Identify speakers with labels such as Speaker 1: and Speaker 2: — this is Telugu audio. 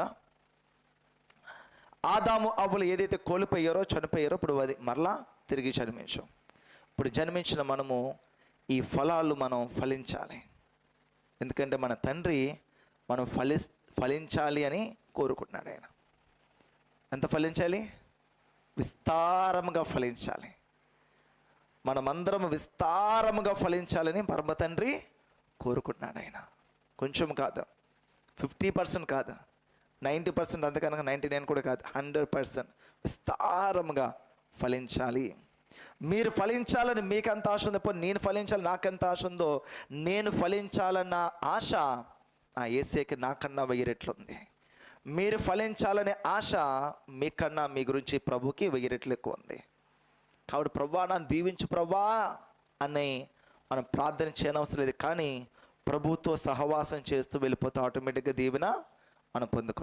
Speaker 1: కదా ఆదాము అవ్వలు ఏదైతే కోల్పోయారో చనిపోయారో ఇప్పుడు అది మరలా తిరిగి జన్మించాం. ఇప్పుడు జన్మించిన మనము ఈ ఫలాలు మనం ఫలించాలి. ఎందుకంటే మన తండ్రి మనం ఫలి ఫలించాలి అని కోరుకుంటున్నాడు ఆయన. ఎంత ఫలించాలి? విస్తారముగా ఫలించాలి. మనమందరం విస్తారముగా ఫలించాలని పరమ తండ్రి కోరుకుంటున్నాడు ఆయన. కొంచెం కాదు. ఫిఫ్టీ పర్సెంట్ కాదు. నైంటీ పర్సెంట్ అంతకనగా నైంటీ నైన్ కూడా కాదు హండ్రెడ్ పర్సెంట్ విస్తారంగా ఫలించాలి. మీరు ఫలించాలని మీకు ఎంత ఆశ ఉందో పోనీ నేను ఫలించాలి నాకెంత ఆశ ఉందో నేను ఫలించాలన్న ఆశ ఆ ఏసేకి నాకన్నా వెయ్యి రెట్లు ఉంది. మీరు ఫలించాలనే ఆశ మీకన్నా మీ గురించి ప్రభుకి వెయ్యి రెట్లు ఎక్కువ ఉంది. కాబట్టి ప్రభా నా దీవించు ప్రభా అని మనం ప్రార్థన చేయనవసరం లేదు. కానీ ప్రభుతో సహవాసం చేస్తూ వెళ్ళిపోతే ఆటోమేటిక్గా దీవెన మనం పొందుకుంటాం.